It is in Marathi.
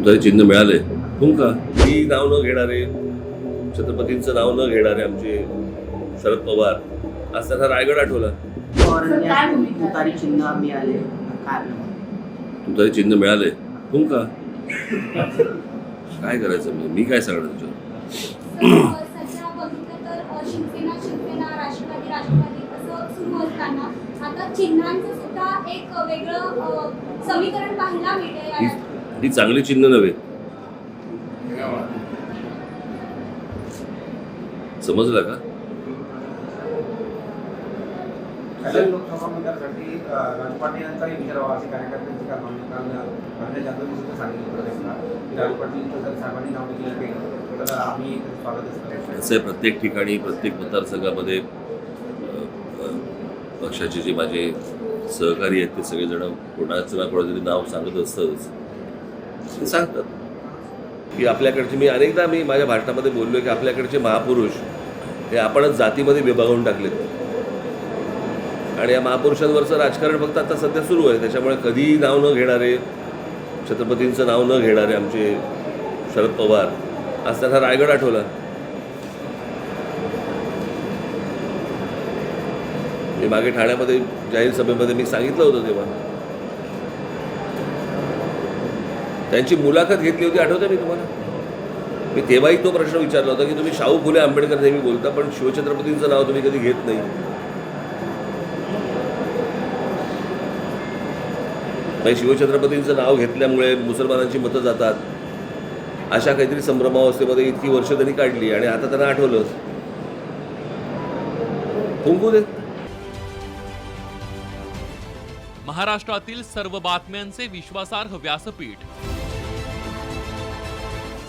तुमचं चिन्ह मिळालंय. का? मी नाव न घेणारे छत्रपतींचं नाव न घेणारे आमचे शरद पवार आज त्यांना रायगड आठवला. तुतारी चिन्ह मिळाले. कारण तुमचं हे चिन्ह मिळालंय. का? काय करायचं मी? मी काय सांगणार आता चिन्हांचं सुद्धा एक वेगळं समीकरण पाहायला मिळतंय. ही ही चांगली चिन्ह नव्हे. समजलं का? लोकसभा मतदारसाठी यांचाही असे कार्यकर्त्यांची काल जाधव सांगितलं जर नाव तर आम्ही असं प्रत्येक ठिकाणी प्रत्येक मतदारसंघामध्ये पक्षाचे जे माझे सहकारी आहेत ते सगळेजण कोणाचं ना कोणाचं नाव सांगत असतंच. ते सांगतात की आपल्याकडचे मी अनेकदा मी माझ्या भाषणामध्ये बोललो की आपल्याकडचे महापुरुष हे आपणच जातीमध्ये विभागून टाकलेत. आणि या महापुरुषांवरचं राजकारण फक्त आता सध्या सुरू आहे. त्याच्यामुळे कधीही नाव न घेणारे छत्रपतींचं नाव न घेणारे आमचे शरद पवार आज त्यांना रायगड आठवला. मी मागे ठाण्यामध्ये जाहीर सभेमध्ये मी सांगितलं होतं तेव्हा. त्यांची मुलाखत घेतली होती आठवते मी तुम्हाला? मी तेव्हाही तो प्रश्न विचारला होता की तुम्ही शाहू फुले आंबेडकर नेहमी बोलता पण शिवछत्रपतींचं नाव तुम्ही कधी घेत नाही. नाही शिवछत्रपतींचं नाव घेतल्यामुळे मुसलमानांची मतं जातात. अशा काहीतरी संभ्रमावस्थेमध्ये इतकी वर्ष त्यांनी काढली आणि आता त्यांना आठवलं. फुंकू दे. महाराष्ट्रातील सर्व बातम्यांचे विश्वासार्ह व्यासपीठ